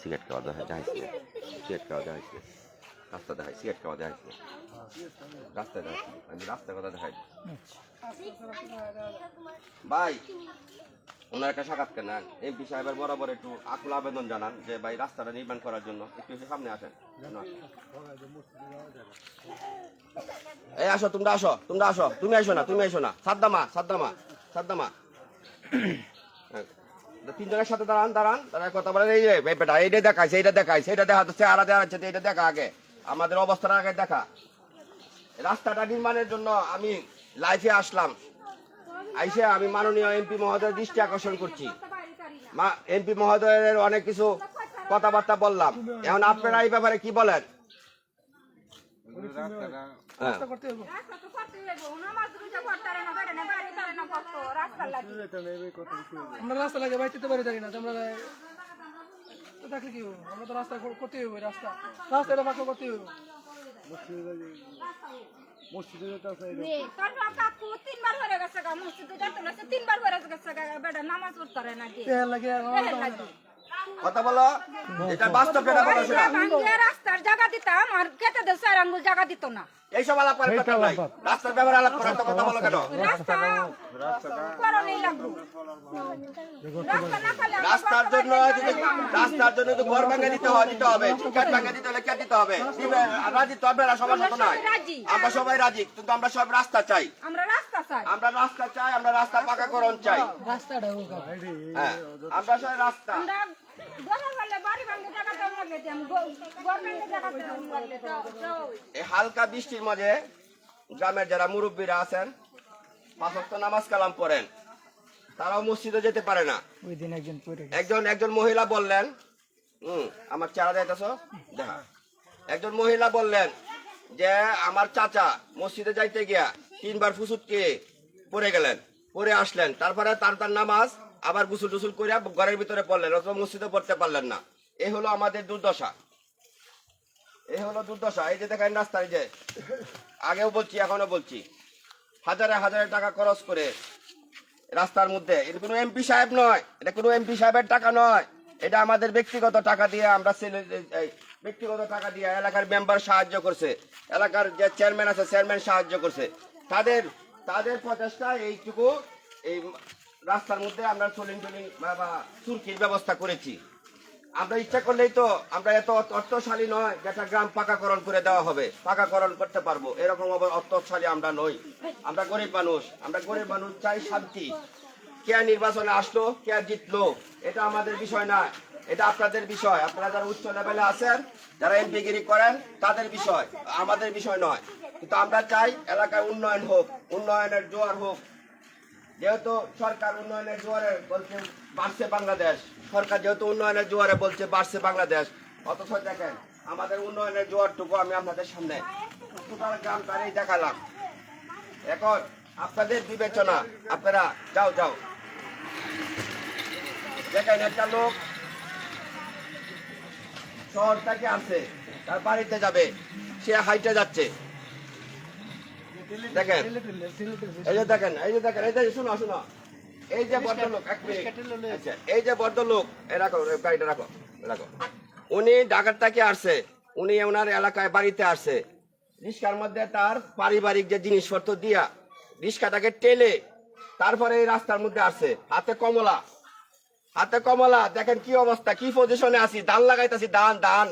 Cigarette খাওয়া দেখা যায় সিগারেট খাওয়া যায় রাস্তা দেখায় সিগারেট খাওয়া যায় রাস্তা দেখায় আমি রাস্তার কথা দেখাই। ভাই। ওনার একটা সাক্ষাৎকার নেন। এমপি সাহেবের বরাবর একটু আকুল আবেদন জানান যে, ভাই, রাস্তাটা নির্মাণ করার জন্য একটু সামনে আসেন। এই, আসো, তোমরা আসো তোমরা আসো, তুমি আসো না, তুমি আসো না। সাদ্দামা সাদ্দামা সাদ্দামা। হ্যাঁ। তিনজনের সাথে দাঁড়ান দাঁড়ান দাঁড়ান কথা বলেন। এই বেটা, এইটা দেখাইছে এইটা দেখাইছে, এইটা দেখা তো চেহারা দেখা যাচ্ছে, এইটা দেখা আগে। আমাদের অবস্থাটা আগে দেখা। রাস্তাটা নির্মাণের জন্য আমি লাইফে আসলাম। আইসে আমি মাননীয় এমপি মহোদয়ের দৃষ্টি আকর্ষণ করছি। এমপি মহোদয়ের অনেক কিছু কথাবার্তা বললাম। এখন আপনারা এই ব্যাপারে কি বলেন? রাস্তা করতে করতে লাগি। রাস্তা বাইতে তো রাস্তা করতে হইব রাস্তা। রাস্তাটা পাকা তোর তিনবার হয়ে গেছে গা, মসজিদে যেতে বলেছে, তিনবার হয়ে গেছে গা, বেটা নামাজ পড়তে পারে না কি? এর লাগে আমার এর লাগি। কথা বলো এটা বাস্তব কথা বলো সেটা রাস্তার জায়গা দিতাম আর কেটে দিয়ে চার আঙ্গুল জায়গা দিত না। এইসব আলাপ করার কথা নাই। রাস্তার ব্যাপারে আলাপ করার তো কথা বলো কেন? রাস্তার জন্য। রাস্তার জন্য যদি ঘর ভাঙা দিতে হয় দিতে হবে। টিকাট ভাঙা দিতে হলে কে দিতে হবে? রাজি তো আপনারা সবার মতো নয়। আমরা সবাই রাজি। কিন্তু আমরা সব রাস্তা চাই। আমরা রাস্তা চাই। আমরা রাস্তা চাই আমরা রাস্তা পাকাকরণ চাই। হ্যাঁ আমরা সবাই রাস্তা। আমরা গলা বৃষ্টির মাঝে গ্রামের যারা মুরব্বীরা আছেন পাঁচ ওয়াক্ত নামাজ কালাম পড়েন তারাও মসজিদে যেতে পারে না। একজন একজন মহিলা বললেন হুম আমার চেহারা যাইতেছ? দেখা একজন মহিলা বললেন যে আমার চাচা মসজিদে যাইতে গিয়া তিনবার ফুসুটকে পড়ে গেলেন পড়ে আসলেন। তারপরে তার তার নামাজ আবার গুসুল টুসুল করিয়া ঘরের ভিতরে পড়লেন অথবা মসজিদে পড়তে পারলেন না। এ হলো আমাদের দুর্দশা। এই হলো দুর্দশা, এই যে দেখেন রাস্তা, এই যে। আগেও বলছি, এখনও বলছি। হাজারে হাজারে টাকা খরচ করে রাস্তার মধ্যে। এটা কোনো এমপি সাহেব নয়, এটা কোনো এমপি সাহেবের টাকা নয়। এটা আমাদের ব্যক্তিগত টাকা দিয়ে আমরা ব্যক্তিগত টাকা দিয়ে এলাকার মেম্বার সাহায্য করছে। এলাকার যে চেয়ারম্যান আছে, চেয়ারম্যান সাহায্য করছে। তাদের তাদের প্রচেষ্টায় এইটুকু, এই রাস্তার মধ্যে আমরা চলিং টলিং বা চুরকির ব্যবস্থা করেছি। আমরা ইচ্ছা করলেই তো আমরা এত অর্থশালী নয় যে একটা গ্রাম পাকাকরণ করে দেওয়া হবে। পাকাকরণ করতে পারব। এরকম অর্থশালী আমরা নই। আমরা গরিব মানুষ। আমরা গরিব মানুষ চাই শান্তি। কে নির্বাচনে আসলো, কে জিতলো, এটা আমাদের বিষয় না। এটা আপনাদের বিষয়। আপনারা যারা উচ্চ লেভেলে আছেন, যারা এমপিগিরি করেন, তাদের বিষয়। আমাদের বিষয় নয়। কিন্তু আমরা চাই এলাকায় উন্নয়ন হোক, উন্নয়নের জোয়ার হোক যেহেতু সরকার উন্নয়নের জোয়ারে বলছে, বাড়ছে বাংলাদেশ। সরকার যেহেতু উন্নয়নের জোয়ারে বলছে, বাড়ছে বাংলাদেশ। অথচ দেখেন, আমাদের উন্নয়নের জোয়ারটুকু আমি আপনাদের সামনে গ্রাম তারই দেখালাম। এখন আপনাদের বিবেচনা, আপনারা যাও যাও। দেখেন একটা লোক শহর থেকে আসছে, তার বাড়িতে যাবে, সে হাইটে যাচ্ছে। দেখেন। এই যে দেখেন এই যে দেখেন এই যে শুনো শুনো। এই যে ভদ্রলোক এক মিনিট। আচ্ছা, এই যে ভদ্রলোক এ রাখো গাড়িটা রাখো রাখো। উনি ঢাকার থেকে আসছে উনি ওনার এলাকায় বাড়িতে আসছে রিক্সার মধ্যে তার পারিবারিক যে জিনিসপত্র দিয়া রিক্সাটাকে টেলে তারপরে এই রাস্তার মধ্যে আসছে হাতে কমলা। হাতে কমলা দেখেন কি অবস্থা কি পজিশনে আছি ধান লাগাইতেছি ধান ধান।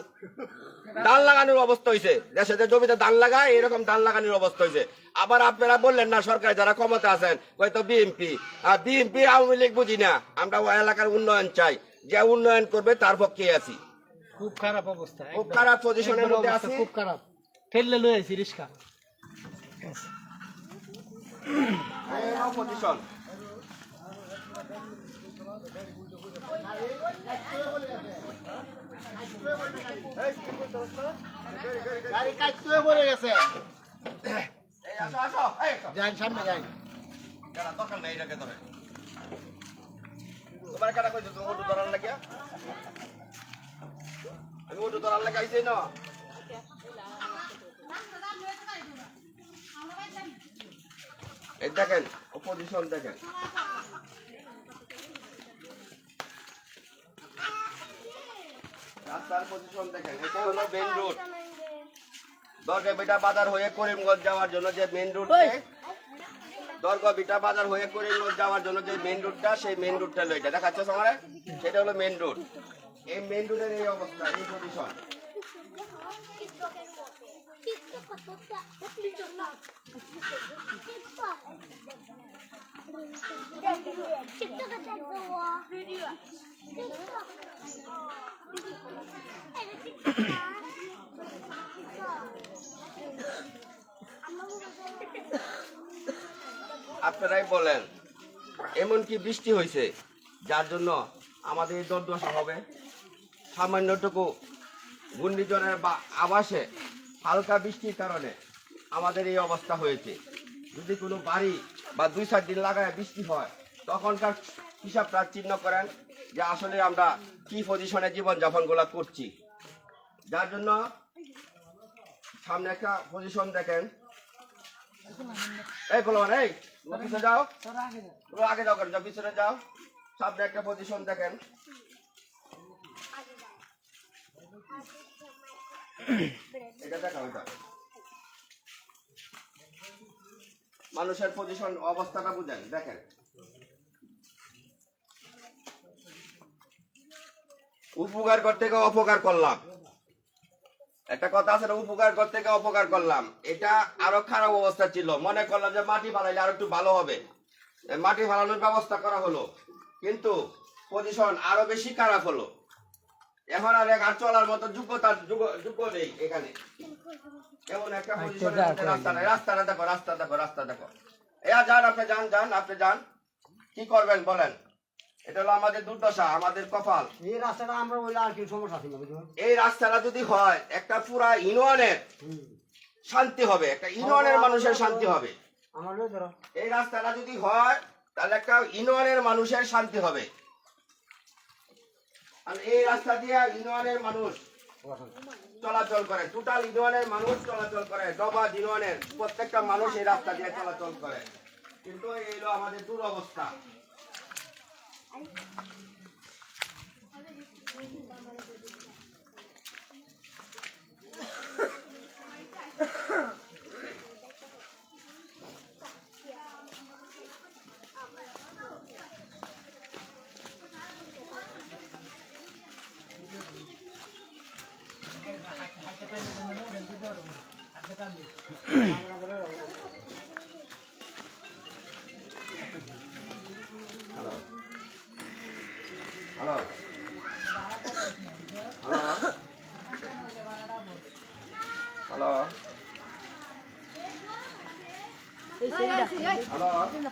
ধান লাগানোর অবস্থা হয়েছে দেশে যে জমিতে ধান লাগায় এরকম ধান লাগানোর অবস্থা হয়েছে আবার আপনারা বললেন না সরকার যারা ক্ষমতা আছেন হয়তো বিএনপি। আর বিএনপি আওয়ামী লীগ বুঝি না আমরা ওই এলাকার উন্নয়ন চাই। যে উন্নয়ন করবে তার পক্ষে আছি। খুব খারাপ অবস্থা খুব খারাপ পজিশনের মধ্যে আছি। খুব খারাপ। ঠেললে লয়ে আইছি রিস্কা। পজিশন গাড়ি কাটতে পড়ে গেছে। এই আসো আসো এই আসো। যান সামনে যান। দাঁড়া, দরকার নেই এটাকে ধরে। তোমার কাটা কইছো তুমি ওটু ধরার লাগিয়া? আমি ওটু ধরার লাগি আইছি না? এই দেখেন অপোজিশন দেখেন। রাস্তার পজিশন দেখেন এটা হলো মেন রোড দরগা বেটা বাজার হয়ে করিমগঞ্জ যাওয়ার জন্য যে মেন রুট দরগা বিটা বাজার হয়ে করিমগঞ্জ যাওয়ার জন্য যে মেন রুটটা সেই মেন রুটটা হলো এটা। দেখাচ্ছে সমারে সেটা হলো মেন রোড এই মেন রোডের এই অবস্থা এই পজিশন আপনারাই বলেন এমন কি বৃষ্টি হয়েছে, যার জন্য আমাদের এই হবে। সামান্যটুকু ঘূর্ণিঝড়ের বা আবাসে হালকা বৃষ্টির কারণে আমাদের এই অবস্থা হয়েছে। যদি কোনো বাড়ি বা দুই চার দিন লাগায় বৃষ্টি হয়, তখনকার হিসাবটা চিহ্ন করেন যে আসলে আমরা কি পজিশনে জীবনযাপনগুলো করছি। যার জন্য সামনে একটা পজিশন দেখেন। এই বলবান এই পিছনে যাও। আগে যাও কেন? পিছনে যাও। সামনে একটা পজিশন দেখেন। এটা দেখাও, এটা। মানুষের পজিশন অবস্থাটা বুঝেন, দেখেন। উপকার করতে গিয়ে অপকার করলাম। একটা কথা আছে না উপকার করতে গিয়ে অপকার করলাম। এটা আরও খারাপ অবস্থা ছিল। মনে করলাম যে মাটি ফালাইলে আরও একটু ভালো হবে। মাটি ফালানোর ব্যবস্থা করা হলো। কিন্তু পজিশন আরও বেশি খারাপ হলো। এখন আর এক আর চলার মতো যোগ্যতা যোগ্য- নেই এখানে। এমন একটা পজিশনের মধ্যে রাস্তা নাই। রাস্তাটা দেখো রাস্তা দেখো রাস্তা দেখো। এ যান আপনি যান যান আপনি যান। কি করবেন বলেন? এটা হলো আমাদের দুর্দশা আমাদের কপাল। এই রাস্তাটা আমরা বললে আর কি সমস্যা বুঝলো? এই রাস্তাটা যদি হয় একটা পুরা ইউনিয়নের শান্তি হবে একটা ইউনিয়নের মানুষের শান্তি হবে। আমার লই ধরো। এই রাস্তাটা যদি হয় তাহলে একটা ইউনিয়নের মানুষের শান্তি হবে। আর এই রাস্তা দিয়ে ইউনিয়নের মানুষ চলাচল করে টোটাল ইউনিয়নের মানুষ চলাচল করে ডবা ইউনিয়নের প্রত্যেকটা মানুষ এই রাস্তা দিয়ে চলাচল করে। কিন্তু এই হলো আমাদের দুরবস্থা। Ahem. 你了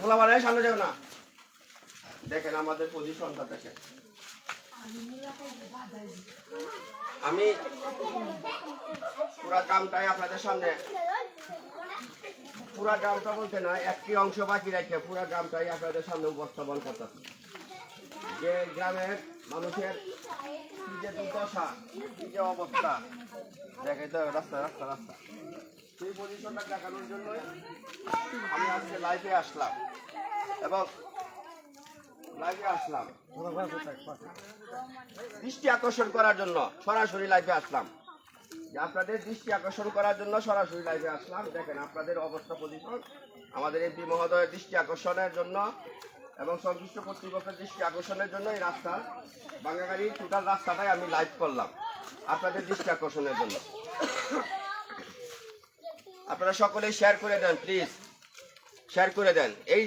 পোলা মানে সামনে যাও না। দেখেন আমাদের পজিশনটা দেখেন। আমি পুরা কামটাই আপনাদের সামনে। পুরা গ্রামটা বলতে না একটি অংশ বাকি রেখে পুরা গ্রামটাই আপনাদের সামনে উপস্থাপন করতেছি। যে গ্রামের মানুষের কি যে দুর্দশা, কি যে অবস্থা। দেখে তো, রাস্তা রাস্তা রাস্তা। সেই পজিশনটা দেখানোর জন্যই আমি আজকে লাইভে আসলাম। এবং লাইভে আসলাম। দৃষ্টি আকর্ষণ করার জন্য সরাসরি লাইভে আসলাম। আপনাদের দৃষ্টি আকর্ষণ করার জন্য সরাসরি লাইভে আসলাম। দেখেন আপনাদের অবস্থা পজিশন আমাদের এমপি মহোদয়ের দৃষ্টি আকর্ষণের জন্য এবং সংশ্লিষ্ট কর্তৃপক্ষের দৃষ্টি আকর্ষণের জন্য এই রাস্তা বাঙ্গাগাড়ি টোটাল রাস্তাটাই আমি লাইভ করলাম। আপনাদের দৃষ্টি আকর্ষণের জন্য। আপনারা সকলেই শেয়ার করে দেন প্লিজ শেয়ার করে দেন। এই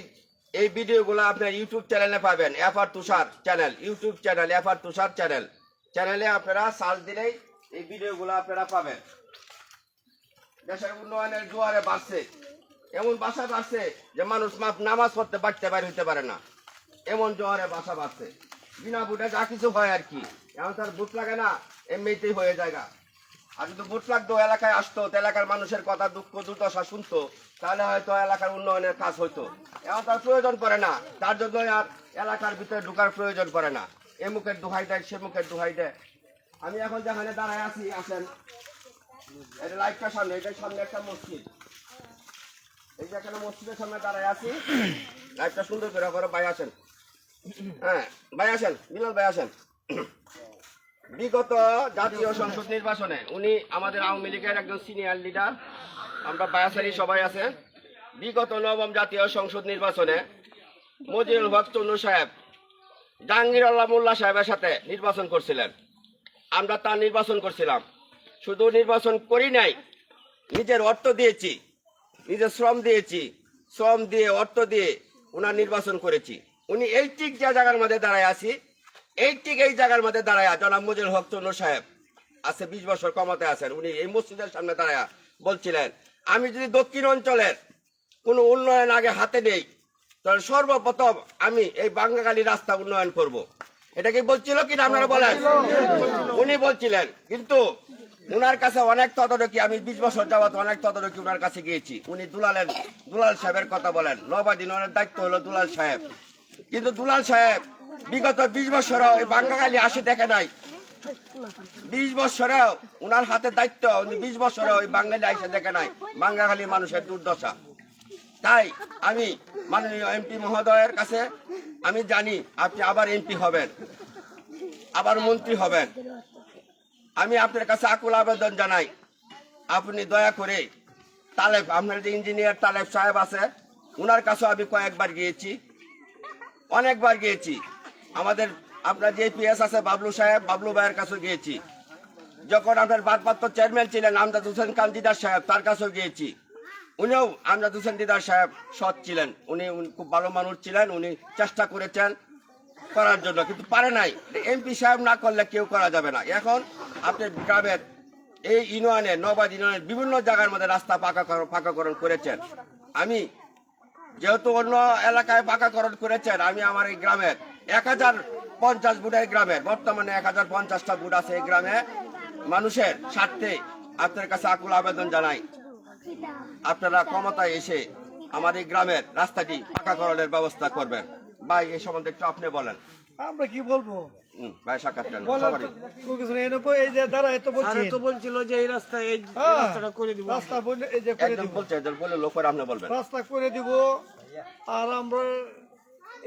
এই ভিডিওগুলো আপনার ইউটিউব চ্যানেলে পাবেন FR Tushar channel YouTube channel FR Tushar channel চ্যানেলে আপনারা সার্চ দিলেই এই ভিডিওগুলো আপনারা পাবেন। দেশের উন্নয়নের জোয়ারে বাড়ছে। এমন বাসা বাড়ছে যে মানুষ মাপ নামাজ পড়তে বাড়তে পারে হইতে পারে না। এমন জোয়ারে বাসা বাড়ছে। বিনা বুটে যা কিছু হয় আর কি। এখন তার বুট লাগে না, এমনিতেই হয়ে যায় আর যদি বুট লাগতো এলাকায় আসতো এলাকার মানুষের কথা, দুঃখ, দুর্দশা শুনতো, তাহলে হয়তো এলাকার উন্নয়নের কাজ হইতো। এখন তার প্রয়োজন পড়ে না। তার জন্য আর এলাকার ভিতরে ঢুকার প্রয়োজন পড়ে না। এ মুখের দোহাই দেয়, সে মুখের দোহাই দেয়। আমি এখন যেখানে দাঁড়ায় আছি, আসেন। এটা লাইটটা সামনে এটা সামনে একটা মসজিদ। এই যে এখানে মসজিদের সামনে দাঁড়ায় আছি। লাইটটা সুন্দর করে করো ভাই আসেন। হ্যাঁ ভাই আসেন বিলাল ভাই আসেন। বিগত জাতীয় সংসদ নির্বাচনে উনি আমাদের আওয়ামী লীগের একজন সিনিয়র লিডার। আমরা বায়াসারি সবাই আছে। বিগত নবম জাতীয় সংসদ নির্বাচনে মজিউল হক চন্নু সাহেব জাহাঙ্গীর আল্লাহ মোল্লা সাহেবের সাথে নির্বাচন করছিলেন। আমরা তার নির্বাচন করছিলাম। শুধু নির্বাচন করি নাই, নিজের অর্থ দিয়েছি, নিজের শ্রম দিয়েছি, শ্রম দিয়ে অর্থ দিয়ে ওনার নির্বাচন করেছি। উনি এই ঠিক যে জায়গার মধ্যে দাঁড়ায় আছি এই এই জায়গার মধ্যে দাঁড়ায়, জনাব মুজিল হক চন্দ্র সাহেব আছে বিশ বছর কমাতে আছেন, উনি এই মসজিদের সামনে দাঁড়ায় বলছিলেন, আমি যদি দক্ষিণ অঞ্চলের কোনো উন্নয়ন আগে হাতে নেই, তাহলে সর্বপ্রথম আমি এই বাঙ্গালি রাস্তা উন্নয়ন করব। এটা কি বলছিল কি আপনারা বলেন? উনি বলছিলেন, কিন্তু উনার কাছে অনেক তদারকি, আমি বিশ বছর যাবত অনেক তদারকি উনার কাছে গিয়েছি। উনি দুলালেন দুলাল সাহেবের কথা বলেন নবাদিন ওনার দায়িত্ব হলো দুলাল সাহেব। কিন্তু দুলাল সাহেব, বিগত বিশ বছরও এই বাঙ্গালি আসে দেখে নাই। বিশ বছরেও উনার হাতে দায়িত্ব বিশ বছরেও ওই বাঙালি আইসে দেখে নাই মানুষের দুর্দশা। তাই আমি মাননীয় এমপি মহোদয়ের কাছে, আমি জানি আপনি আবার এমপি হবেন, আবার মন্ত্রী হবেন। আমি আপনার কাছে আকুল আবেদন জানাই, আপনি দয়া করে তালেব, আপনার যে ইঞ্জিনিয়ার তালেব সাহেব আছে ওনার কাছেও আমি কয়েকবার গিয়েছি। অনেকবার গিয়েছি। আমাদের আপনার যে পিএস আছে, বাবলু সাহেব, বাবলু ভাইয়ের কাছেও গিয়েছি। যখন আপনার বাদপাত্র চেয়ারম্যান ছিলেন আমজাদ হোসেন খান দিদার সাহেব, তার কাছেও গিয়েছি। উনিও আমজাদ হোসেন দিদার সাহেব সৎ ছিলেন। উনি খুব ভালো মানুষ ছিলেন, উনি চেষ্টা করেছেন করার জন্য, কিন্তু পারে নাই। এমপি সাহেব না করলে কেউ করা যাবে না। এখন আপনি গ্রামের এই ইউনিয়নে নবাদ ইউনিয়নের বিভিন্ন জায়গার মধ্যে রাস্তা পাকা পাকাকরণ করেছেন। আমি যেহেতু অন্য এলাকায় পাকাকরণ করেছেন, আমি আমার এই গ্রামের এক হাজার পঞ্চাশ বুটের গ্রামের, বর্তমানে এক হাজার পঞ্চাশটা বুট আছে এই গ্রামে। মানুষের স্বার্থে আপনার কাছে আকুল আবেদন জানাই। আপনারা ক্ষমতায় এসে আমার এই গ্রামের রাস্তাটি পাকাকরণের ব্যবস্থা করবেন। বা এই সম্বন্ধে একটু আপনি বলেন। আমরা কি বলব? ভাই কিছু এরকম এই যে দাঁড়া এত বলছি। তো বলছিল যে এই রাস্তা এই হ্যাঁ, রাস্তাটা করে দিব। রাস্তা বলে এই যে করে দিব। বলছে বলে লোক আপনি বলবেন। রাস্তা করে দিব। আর আমরা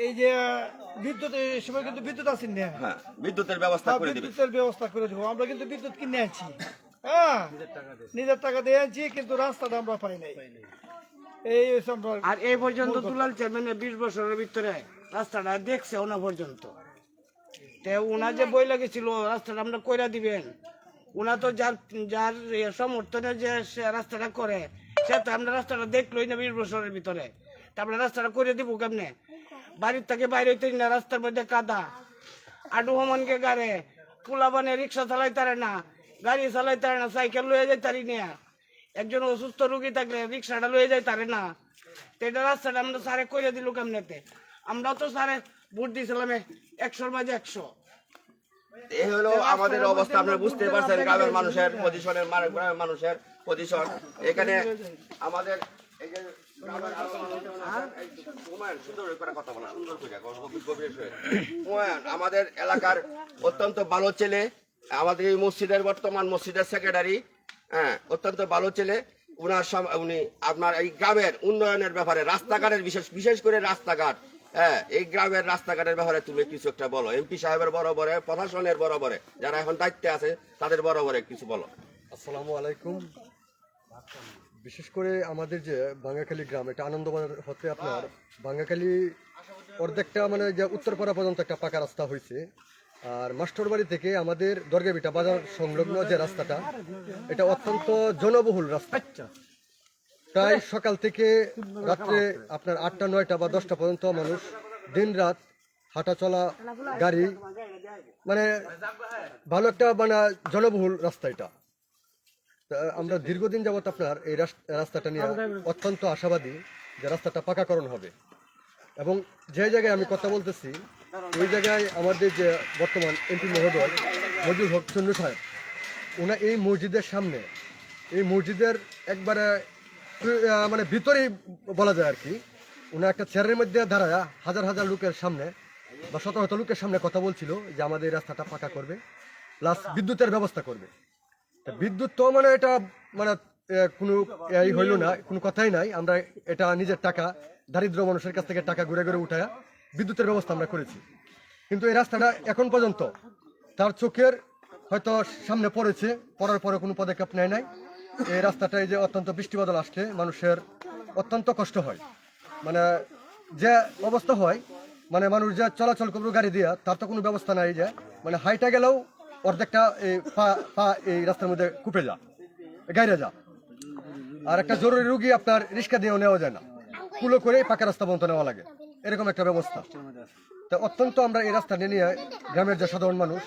এই যে বিদ্যুৎ সময় কিন্তু বিদ্যুৎ আসেন না। হ্যাঁ বিদ্যুতের ব্যবস্থা হ্যাঁ, করে দিবেন বিদ্যুতের ব্যবস্থা করে দিব। আমরা কিন্তু বিদ্যুৎ কিনে আছি হ্যাঁ নিজের টাকা দিয়ে আনছি কিন্তু রাস্তাটা আমরা পাই নাই। এই আর এই পর্যন্ত দুলাল চেয়ারম্যানের বিশ বছরের ভিতরে রাস্তাটা দেখছে ওনা পর্যন্ত। তে ওনা যে বই লাগেছিল রাস্তাটা আমরা কইরা দিবেন। ওনা তো যার যার সমর্থনে যে রাস্তাটা করে, সে তো আমরা রাস্তাটা দেখলোই না বিশ বছরের ভিতরে। তারপরে রাস্তাটা করে দিব কেমনে? বাড়ির থেকে বাইরে হইতে না, রাস্তার মধ্যে কাদা। আডু হমানকে গাড়ে কুলাবানে রিক্সা চালাই তারে না, গাড়ি চালাই তারে না, সাইকেল লয়ে যাই তারি না। একজন অসুস্থ রুগী থাকলে রিক্সাটা লয়ে যায় তারে না। তো এটা রাস্তাটা আমরা সারে করে দিল কেমনেতে আমরাও তো সারে ভোট দিয়েছিলাম একশোর মাঝে একশো। এই হলো আমাদের অবস্থা আপনারা বুঝতে পারছেন গ্রামের মানুষের পজিশনের গ্রামের মানুষের পজিশন এখানে আমাদের আমাদের এলাকার অত্যন্ত ভালো ছেলে আমাদের এই মসজিদের বর্তমান মসজিদের সেক্রেটারি হ্যাঁ অত্যন্ত ভালো ছেলে। উনার উনি আপনার এই গ্রামের উন্নয়নের ব্যাপারে রাস্তাঘাটের বিশেষ বিশেষ করে রাস্তাঘাট। হ্যাঁ এই গ্রামের রাস্তাঘাটের ব্যাপারে তুমি কিছু একটা বলো। এমপি সাহেবের বরাবরে, প্রশাসনের বরাবরে, যারা এখন দায়িত্বে আছে, তাদের বরাবরে কিছু বলো। আসসালামু আলাইকুম। বিশেষ করে আমাদের যে বাঙ্গাখালী গ্রাম এটা আনন্দবাজার হতে আপনার বাঙ্গাখালী অর্ধেকটা মানে যে উত্তরপাড়া পর্যন্ত একটা পাকা রাস্তা হয়েছে। আর মাস্টরবাড়ি থেকে আমাদের দরগাবিটা বাজার সংলগ্ন যে রাস্তাটা, এটা অত্যন্ত জনবহুল রাস্তা। প্রায় সকাল থেকে রাত্রে আপনার আটটা নয়টা বা দশটা পর্যন্ত মানুষ দিন রাত হাঁটা চলা গাড়ি মানে ভালো একটা মানে জনবহুল রাস্তা এটা। তা আমরা দীর্ঘদিন যাবত আপনার এই রাস- রাস্তাটা নিয়ে অত্যন্ত আশাবাদী যে রাস্তাটা পাকাকরণ হবে। এবং যে জায়গায় আমি কথা বলতেছি ওই জায়গায় আমাদের যে বর্তমান এমপি মহোদয় মজুর হক চন্দ্র সাহেব ওনা এই মসজিদের সামনে এই মসজিদের একবারে মানে ভিতরেই বলা যায় আর কি। ওনা একটা চেয়ারের মধ্যে দাঁড়ায়, হাজার হাজার লোকের সামনে, বা শত শত লোকের সামনে কথা বলছিল যে আমাদের এই রাস্তাটা পাকা করবে প্লাস বিদ্যুতের ব্যবস্থা করবে। তা বিদ্যুৎ তো মানে এটা মানে কোনো এই হইল না, কোনো কথাই নাই। আমরা এটা নিজের টাকা, দারিদ্র মানুষের কাছ থেকে টাকা ঘুরে ঘুরে উঠায়া বিদ্যুতের ব্যবস্থা আমরা করেছি। কিন্তু এই রাস্তাটা এখন পর্যন্ত তার চোখের হয়তো সামনে পড়েছে, পড়ার পরে কোনো পদক্ষেপ নেয় নাই। এই রাস্তাটায় যে অত্যন্ত বৃষ্টি বাদল আসলে মানুষের অত্যন্ত কষ্ট হয়। মানে যে অবস্থা হয় মানে মানুষ যে চলাচল করবে গাড়ি দিয়া, তার তো কোনো ব্যবস্থা নাই যে মানে হাইটা গেলেও অর্ধেকটা এই পা পা এই রাস্তার মধ্যে কুপে যা গাইরে যা আর একটা জরুরি রুগী আপনার রিক্সা দিয়েও নেওয়া যায় না। কুলো করে পাকা রাস্তা বন্ধ নেওয়া লাগে। এরকম একটা ব্যবস্থা। তো অত্যন্ত আমরা এই রাস্তা নিয়ে গ্রামের যে সাধারণ মানুষ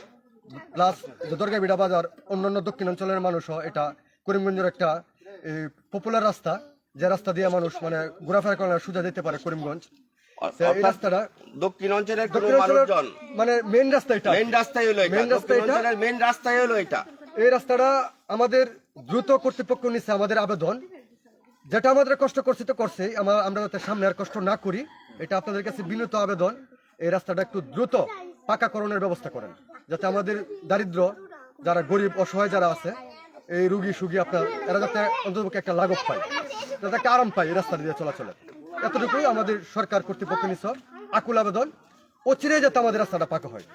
প্লাস যে দুর্গাবিড়া বাজার, অন্যান্য দক্ষিণ অঞ্চলের মানুষও এটা করিমগঞ্জের একটা পপুলার রাস্তা যে রাস্তা দিয়ে মানুষ মানে ঘোরাফেরা করে সুজা যেতে পারে করিমগঞ্জ। এই রাস্তাটা দক্ষিণ অঞ্চলের কোনো মানুষজন? মানে মেন রাস্তা এটা। মেন রাস্তায় হলো এটা। Main রাস্তা এটা? মেন রাস্তায় হলো এটা। এই রাস্তাটা আমাদের দ্রুত কর্তৃপক্ষ নিচ্ছে আমাদের আবেদন। যেটা আমাদের কষ্ট করছে তো করছে আমরা আমরা যাতে সামনে আর কষ্ট না করি এটা আপনাদের কাছে বিনীত আবেদন। এই রাস্তাটা একটু দ্রুত পাকাকরণের ব্যবস্থা করেন। যাতে আমাদের দারিদ্র যারা গরিব অসহায় যারা আছে এই রুগী সুগী আপনার, এরা যাতে অন্ততপক্ষে একটা লাঘব পায়, যাতে একটা আরাম পায় রাস্তা দিয়ে চলাচলে। এতটুকুই আমাদের সরকার কর্তৃপক্ষ নিচ্ছে আকুল আবেদন, অচিরে যাতে আমাদের রাস্তাটা পাকা হয়।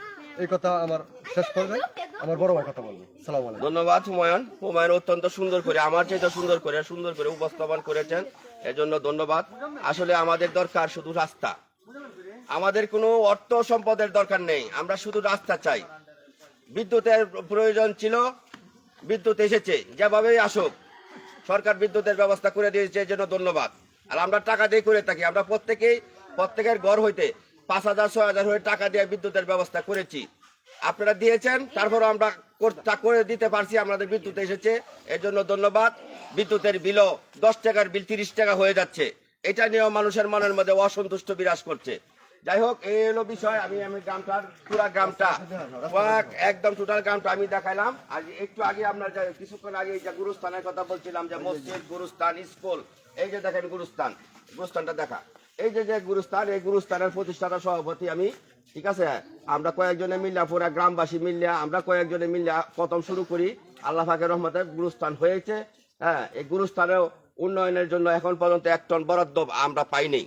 এই কথা আমার শেষ করে দেয়। আমার বড় ভাই কথা বলবে। সালাম ধন্যবাদ, হুমায়ুন। হুমায়ুন অত্যন্ত সুন্দর করে, আমার চাইতে সুন্দর করে সুন্দর করে উপস্থাপন করেছেন। এজন্য ধন্যবাদ। আসলে আমাদের দরকার শুধু রাস্তা। আমাদের কোনো অর্থ সম্পদের দরকার নেই। আমরা শুধু রাস্তা চাই। বিদ্যুতের প্রয়োজন ছিল বিদ্যুৎ এসেছে, যেভাবেই আসুক, সরকার বিদ্যুতের ব্যবস্থা করে দিয়েছে, এর জন্য ধন্যবাদ। আর আমরা টাকা দিয়ে করে থাকি, আমরা প্রত্যেকেই, প্রত্যেকের ঘর হইতে পাঁচ হাজার, ছয় হাজার হয়ে টাকা দিয়ে বিদ্যুতের ব্যবস্থা করেছি। আপনারা দিয়েছেন তারপর আমরা করে দিতে পারছি, আমাদের বিদ্যুৎ এসেছে, এর জন্য ধন্যবাদ। বিদ্যুতের বিলও দশ টাকার বিল, তিরিশ টাকা হয়ে যাচ্ছে। এটা নিয়েও মানুষের মনের মধ্যে অসন্তুষ্ট বিরাজ করছে। যাই হোক এই হলো বিষয়। আমি আমি গ্রামটার পুরা গ্রামটা। একদম টোটাল গ্রামটা আমি দেখাইলাম। আর একটু আগে আপনার কিছুক্ষণ আগে যে গুরুস্থানের কথা বলছিলাম যে মসজিদ, গুরুস্থান, স্কুল। এই যে দেখেন গুরুস্থান। গুরুস্থানটা দেখা। এই যে যে গুরুস্থান, এই গুরুস্থানের প্রতিষ্ঠাতা সভাপতি আমি। ঠিক আছে? আমরা কয়েকজনে মিল্লা পুরা গ্রামবাসী মিল্লা আমরা কয়েকজনে মিল্লা প্রথম শুরু করি। আল্লাহ ফাকের রহমতে গুরুস্থান হয়েছে। হ্যাঁ এই গুরুস্থানেও উন্নয়নের জন্য এখন পর্যন্ত এক টন বরাদ্দ আমরা পাইনি।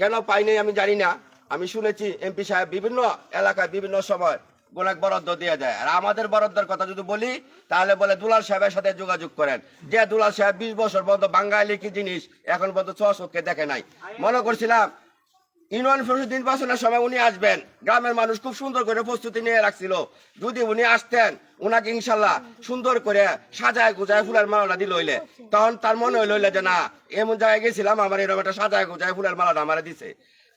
কেন পাইনি আমি জানি না। আমি শুনেছি এমপি সাহেব বিভিন্ন এলাকায় বিভিন্ন সময় গোলাক বরাদ্দ দিয়ে দেয়। আর আমাদের বরাদ্দের কথা যদি বলি, তাহলে বলে দুলাল সাহেবের সাথে যোগাযোগ করেন। যে দুলাল সাহেব বিশ বছর পর্যন্ত বাঙালি কি জিনিস, এখন পর্যন্ত চোখে দেখে নাই। মনে করছিলাম, ইউনিয়ন পরিষদ নির্বাচনের সময় উনি আসবেন। গ্রামের মানুষ খুব সুন্দর করে প্রস্তুতি নিয়ে রাখছিল। যদি উনি আসতেন, উনাকে ইনশাল্লাহ সুন্দর করে সাজায় গুজায় ফুলের মালাটা দিল হইলে। তখন তার মনে হইল যে না, এমন জায়গায় গেছিলাম, আমার এরকম একটা সাজায় গুজায় ফুলের মালাটা আমার দিছে।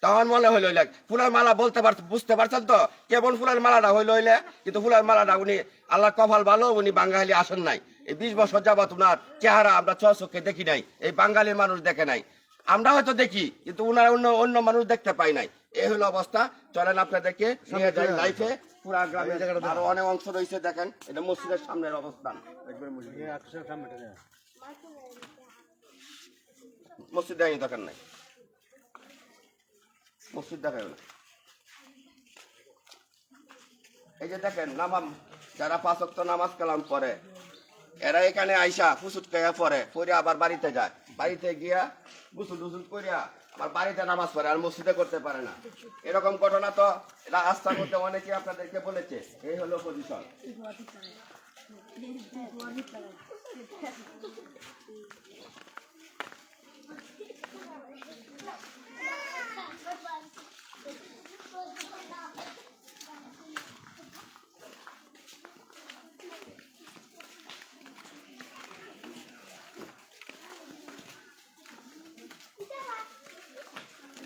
তখন মনে হইল হইলে ফুলের মালা বলতে পার বুঝতে পারছেন তো? কেমন ফুলের মালাটা হইল হইলে? কিন্তু ফুলের মালাটা উনি আল্লাহ কপাল ভালো উনি বাঙালি আসেন নাই। এই বিশ বছর যাবত উনার চেহারা আমরা চোখে দেখি নাই এই বাঙালির মানুষ দেখে নাই। আমরা হয়তো দেখি কিন্তু উনারা অন্য অন্য মানুষ দেখতে পাই নাই। এই হলো অবস্থা। চলেন আপনাদেরকে নিয়ে যাই লাইফে পুরা গ্রামে আরও অনেক অংশ রয়েছে দেখেন। এটা মসজিদের সামনের অবস্থান। মসজিদ। দরকার নাই। মসজিদ না এই যে দেখেন, নামাম যারা পাঁচ ওয়াক্ত নামাজ কালাম পড়ে, এরা এখানে আইসা ফুসুট খাইয়া পরে পরে আবার বাড়িতে যায়। বাড়িতে গিয়া গুসুল টুসুল করিয়া আবার বাড়িতে নামাজ পড়ে, আর মসজিদে করতে পারে না। এরকম ঘটনা তো রাস্তার মধ্যে অনেকে আপনাদেরকে বলেছে, এই হলো পজিশন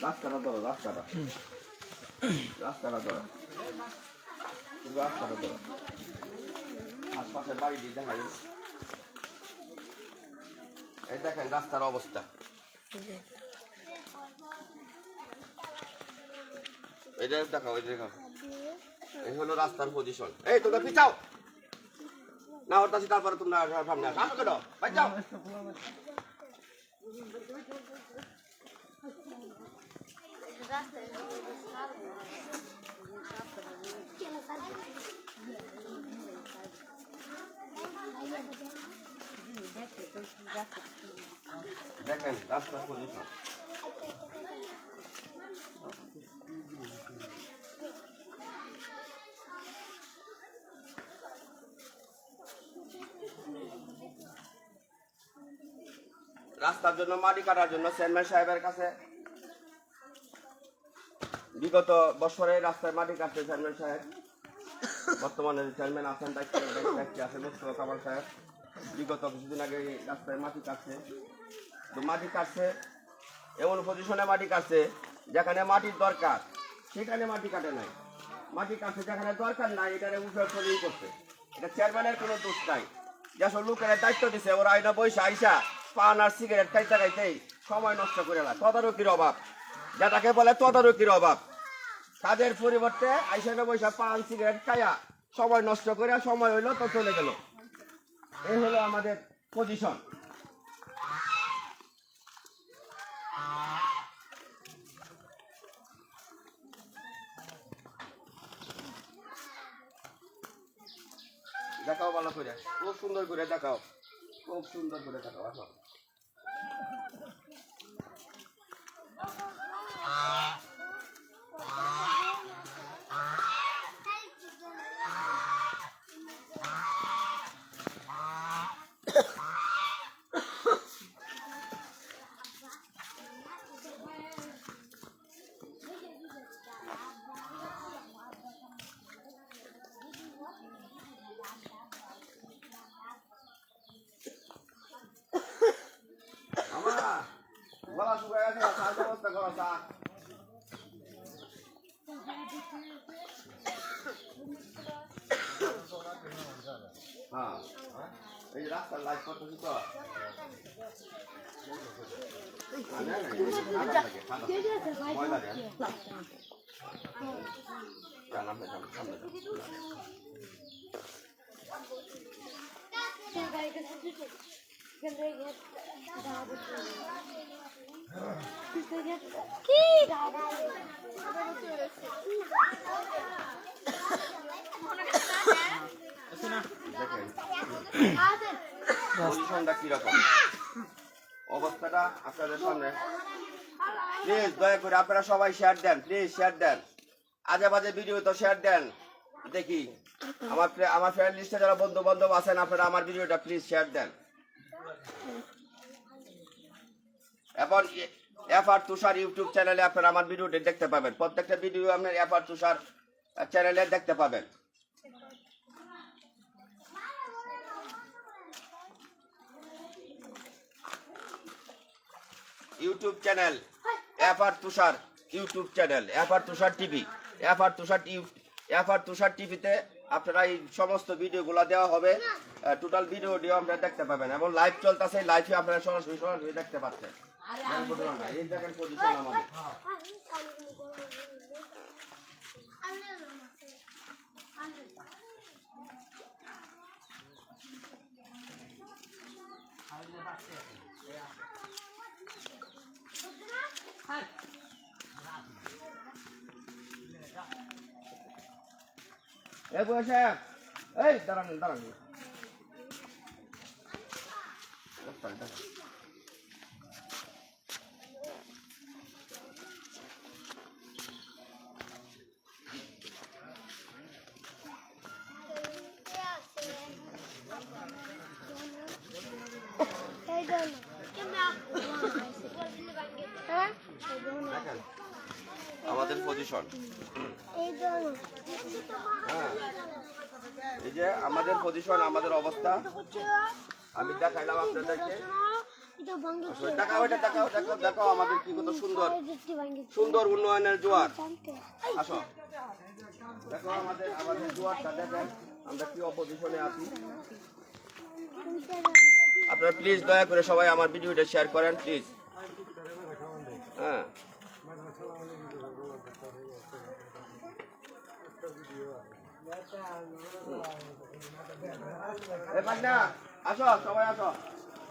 রাস্তাটা ধরো রাস্তাটা রাস্তাটা ধরো রাস্তাটা ধরো আশপাশের বাড়ি দিয়ে দেখাই। এই দেখেন রাস্তার অবস্থা। এটা দেখাও এটা দেখাও। এই হলো রাস্তার পজিশন এই, তোমরা পিছাও। না, ওর তারপরে তোমরা সামনে আসো। আসো যাও। দেখেন পজিশন রাস্তার জন্য মাটি কাটার জন্য চেয়ারম্যান সাহেবের কাছে বিগত বছরে রাস্তায় মাটি কাটছে চেয়ারম্যান সাহেব, বর্তমানে চেয়ারম্যান আছেন, দায়িত্বে আছে মুস্তফা কামাল সাহেব। বিগত কিছুদিন আগে রাস্তায় মাটি কাটছে। তো মাটি কাটছে, এমন পজিশনে মাটি কাটছে, যেখানে মাটির দরকার, সেখানে মাটি কাটে নাই। মাটি কাটছে যেখানে দরকার নাই, এটারে উঠে করছে এটা চেয়ারম্যানের কোনো দোষ নাই। যেসব লোকের দায়িত্ব দিছে, ওরা আইনা বৈশা আইসা পান আর সিগারেট খাইতে খাইতেই সময় নষ্ট করে না তদারকির অভাব। যেটাকে বলে তদারকির অভাব। তাদের পরিবর্তে আইসা বৈশা পান, সিগারেট খাইয়া সময় নষ্ট করে সময় হইল তো চলে গেল। এই হলো আমাদের পজিশন দেখাও ভালো করে। খুব সুন্দর করে দেখাও। খুব সুন্দর করে দেখাও, আসো আমার গলা শুকায় গেছে চা ব্যবস্থা করো চা হ্যাঁ এই রাস্তার লাইট করতেছি তো না, না, না, সাদা থাকে, সাদা থাকে। ময়লা দেয়। যান, আপনি যান, সামনে যান। দয়া করে আপনারা সবাই শেয়ার দেন প্লিজ শেয়ার দেন। আজে বাজে ভিডিও তো শেয়ার দেন। দেখি, আমার আমার ফ্রেন্ড লিস্টে যারা বন্ধু বান্ধব আছেন, আপনারা আমার ভিডিওটা প্লিজ শেয়ার দেন। এখন এফ আর তুষার ইউটিউব চ্যানেলে আপনারা আমার ভিডিওটি দেখতে পাবেন। প্রত্যেকটা ভিডিও আপনার এফ আর তুষার চ্যানেলে দেখতে পাবেন। YouTube channel, F R Tushar YouTube channel, F R Tushar TV, F R Tushar F R Tushar টিভিতে আপনারা এই সমস্ত ভিডিওগুলো দেওয়া হবে। টোটাল ভিডিও ভিডিওটিও আপনারা দেখতে পাবেন এবং লাইভ চলতেছে লাইভে আপনারা সরাসরি সরাসরি দেখতে পাচ্ছেন। এই পজিশন আমাদের এই বসে এই দাঁড়ান দাঁড়ান দাঁড়ান। দেখেন আমাদের পজিশন হ্যাঁ এই যে আমাদের পজিশন আমাদের অবস্থা আমি দেখাইলাম আপনাদেরকে আসলে দেখাও এটা দেখাও দেখাও দেখাও আমাদের কি কত সুন্দর। সুন্দর উন্নয়নের জোয়ার। আসো। দেখো আমাদের আমাদের জোয়ারটা দেখেন। আমরা কি অপোজিশনে আছি? আপনারা প্লিজ দয়া করে সবাই আমার ভিডিওটা শেয়ার করেন প্লিজ হ্যাঁ। আসো সবাই আসো।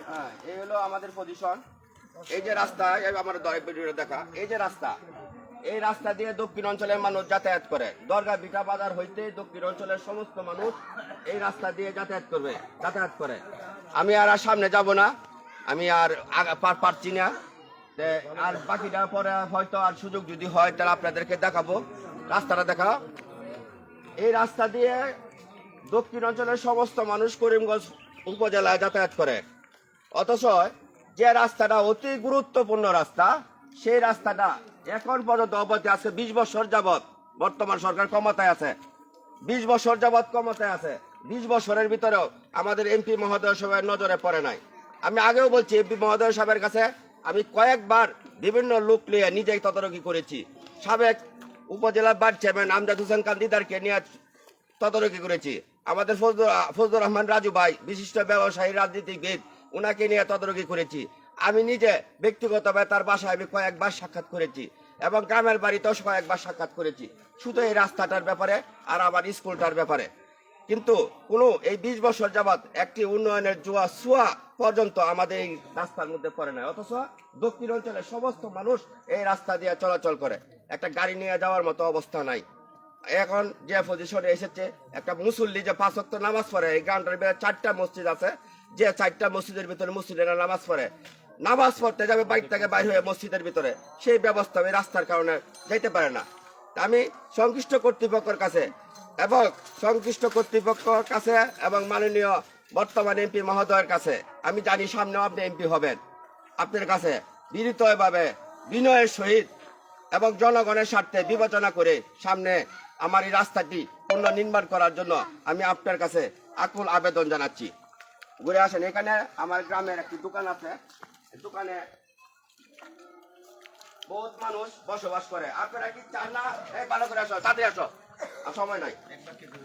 হ্যাঁ এই হলো আমাদের পজিশন এই যে রাস্তা আমার দেখা। এই যে রাস্তা, এই রাস্তা দিয়ে দক্ষিণ অঞ্চলের মানুষ যাতায়াত করে। দরগা বিটা বাজার হইতে দক্ষিণ অঞ্চলের সমস্ত মানুষ এই রাস্তা দিয়ে যাতায়াত করবে, যাতায়াত করে। আমি আর আর সামনে যাব না, আমি আর পার- পারছি না। আর বাকিটা পরে হয়তো আর সুযোগ যদি হয়, তাহলে আপনাদেরকে দেখাবো। রাস্তাটা দেখাও। এই রাস্তা দিয়ে দক্ষিণ অঞ্চলের সমস্ত মানুষ করিমগঞ্জ উপজেলায় যাতায়াত করে। অথচ যে রাস্তাটা অতি গুরুত্বপূর্ণ রাস্তা, সেই রাস্তাটা এখন পর্যন্ত অবধি আছে বিশ বছর যাবৎ বর্তমান সরকার ক্ষমতায় আছে। বিশ বছর যাবৎ ক্ষমতায় আছে। বিশ বছরের ভিতরেও আমাদের এমপি মহোদয় সবার নজরে পড়ে নাই। আমি আগেও বলছি, এমপি মহোদয় সাহেবের কাছে আমি কয়েকবার বিভিন্ন লোক নিয়ে নিজেই তদারকি করেছি। সাবেক উপজেলা বার চেয়ারম্যান আমজাদ হোসেন কান্দিদারকে নিয়ে তদারকি করেছি। আমাদের ফজলুর রহমান রাজু ভাই, বিশিষ্ট ব্যবসায়ী, রাজনীতিবিদ ওনাকে নিয়ে তদারকি করেছি। আমি নিজে ব্যক্তিগতভাবে তার বাসায় আমি কয়েকবার সাক্ষাৎ করেছি এবং গ্রামের বাড়িতেও কয়েকবার সাক্ষাৎ করেছি। শুধু এই রাস্তাটার ব্যাপারে আর আমার স্কুলটার ব্যাপারে। কিন্তু কোনো এই বিশ বছর যাবৎ একটি উন্নয়নের জোয়া সোয়া পর্যন্ত আমাদের এই রাস্তার মধ্যে পড়ে না অথচ দক্ষিণ অঞ্চলের সমস্ত মানুষ এই রাস্তা দিয়ে চলাচল করে। একটা গাড়ি নিয়ে যাওয়ার মতো অবস্থা নাই। এখন যে পজিশনে এসেছে, একটা মুসল্লি যে পাঁচ নামাজ পড়ে, এই গ্রামটার চারটা মসজিদ আছে যে চারটা মসজিদের ভিতরে মুসলিরা নামাজ পড়ে। নামাজ পড়তে যাবে বাইক থেকে বাইর হয়ে মসজিদের ভিতরে। সেই ব্যবস্থা রাস্তার কারণে যাইতে পারে না। আমি সংশ্লিষ্ট কর্তৃপক্ষের কাছে এবং সংশ্লিষ্ট কর্তৃপক্ষের কাছে এবং মাননীয় বর্তমান এমপি মহোদয়ের কাছে আমি জানি সামনেও আপনি এমপি হবেন। আপনার কাছে বিনীতভাবে বিনয়ের সহিত এবং জনগণের স্বার্থে বিবেচনা করে সামনে আমার এই রাস্তাটি পুনর্নির্মাণ করার জন্য আমি আপনার কাছে আকুল আবেদন জানাচ্ছি। ঘুরে আসেন। এখানে আমার গ্রামের একটি দোকান আছে। দোকানে বহুত মানুষ বসবাস করে। আপনারা কি চান না? এই ভালো করে আসো তাড়াতাড়ি আসো। সময় নাই।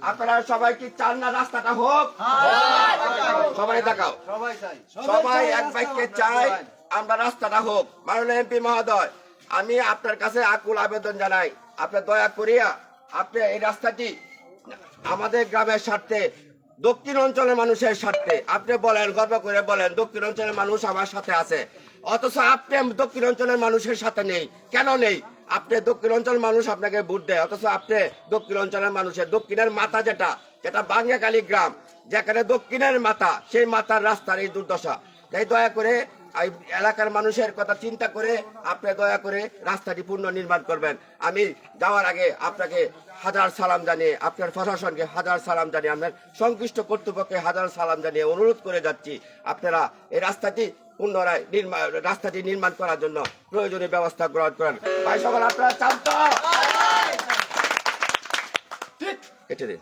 আপনারা সবাই কি চান না রাস্তাটা হোক? সবাই দেখাও সবাই এক চাই আমরা রাস্তাটা হোক। মাননীয় এমপি মহোদয় আমি আপনার কাছে আকুল আবেদন জানাই। আপনি দয়া করিয়া আপনি এই রাস্তাটি আমাদের গ্রামের স্বার্থে দক্ষিণ অঞ্চলের মানুষের স্বার্থে। আপনি বলেন, গর্ব করে বলেন, দক্ষিণ অঞ্চলের মানুষ আমার সাথে আছে। অথচ আপনি দক্ষিণ অঞ্চলের মানুষের সাথে নেই। কেন নেই? আপনি দক্ষিণ অঞ্চলের মানুষ আপনাকে ভোট দেয়। অথচ আপনি দক্ষিণ অঞ্চলের মানুষের। দক্ষিণের মাথা যেটা যেটা বাঙ্গাকালী গ্রাম। যেখানে দক্ষিণের মাথা, সেই মাথার রাস্তার এই দুর্দশা। তাই দয়া করে এলাকার মানুষের কথা চিন্তা করে আপনি দয়া করে রাস্তাটি পূর্ণ নির্মাণ করবেন। আমি যাওয়ার আগে আপনাকে হাজার সালাম জানিয়ে আপনার প্রশাসনকে হাজার সালাম জানিয়ে আপনার সংশ্লিষ্ট কর্তৃপক্ষকে হাজার সালাম জানিয়ে অনুরোধ করে যাচ্ছি আপনারা এই রাস্তাটি পুনরায় নির্মাণ রাস্তাটি নির্মাণ করার জন্য প্রয়োজনীয় ব্যবস্থা গ্রহণ করেন। ভাই সকল আপনারা চান তো ঠিক, কেটে দিন।